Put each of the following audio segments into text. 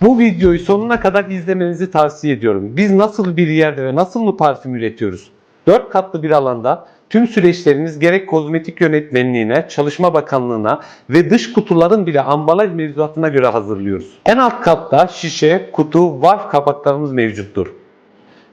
Bu videoyu sonuna kadar izlemenizi tavsiye ediyorum. Biz nasıl bir yerde ve nasıl mı parfüm üretiyoruz? 4 katlı bir alanda tüm süreçleriniz gerek kozmetik yönetmenliğine, çalışma bakanlığına ve dış kutuların bile ambalaj mevzuatına göre hazırlıyoruz. En alt katta şişe, kutu, valf kapaklarımız mevcuttur.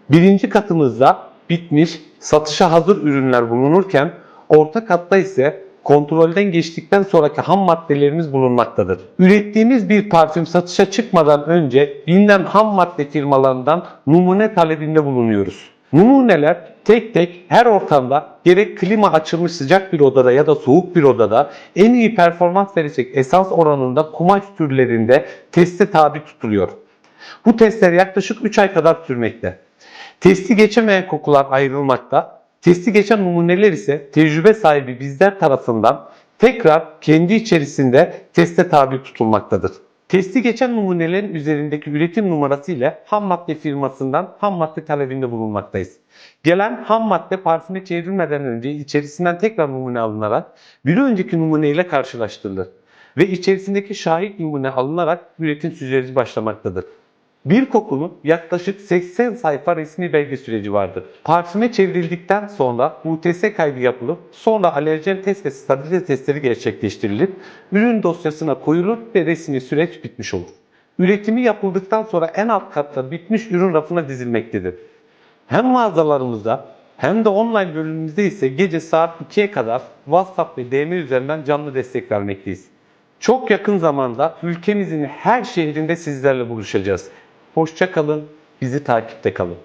Birinci katımızda bitmiş, satışa hazır ürünler bulunurken orta katta ise kontrolden geçtikten sonraki ham maddelerimiz bulunmaktadır. Ürettiğimiz bir parfüm satışa çıkmadan önce bilinen ham madde firmalarından numune talebinde bulunuyoruz. Numuneler tek tek her ortamda gerek klima açılmış sıcak bir odada ya da soğuk bir odada en iyi performans verecek esans oranında kumaş türlerinde teste tabi tutuluyor. Bu testler yaklaşık 3 ay kadar sürmekte. Testi geçemeyen kokular ayrılmakta. Testi geçen numuneler ise tecrübe sahibi bizler tarafından tekrar kendi içerisinde teste tabi tutulmaktadır. Testi geçen numunelerin üzerindeki üretim numarası ile ham madde firmasından ham madde talebinde bulunmaktayız. Gelen ham madde parfüme çevrilmeden önce içerisinden tekrar numune alınarak bir önceki numune ile karşılaştırılır ve içerisindeki şahit numune alınarak üretim süreci başlamaktadır. Bir kokunun yaklaşık 80 sayfa resmi belge süreci vardır. Parfüme çevrildikten sonra UTS kaydı yapılıp sonra alerjen test ve stabilite testleri gerçekleştirilip ürün dosyasına koyulur ve resmi süreç bitmiş olur. Üretimi yapıldıktan sonra en alt katta bitmiş ürün rafına dizilmektedir. Hem mağazalarımızda hem de online bölümümüzde ise gece saat 2'ye kadar WhatsApp ve DM üzerinden canlı destek vermekteyiz. Çok yakın zamanda ülkemizin her şehrinde sizlerle buluşacağız. Hoşça kalın, bizi takipte kalın.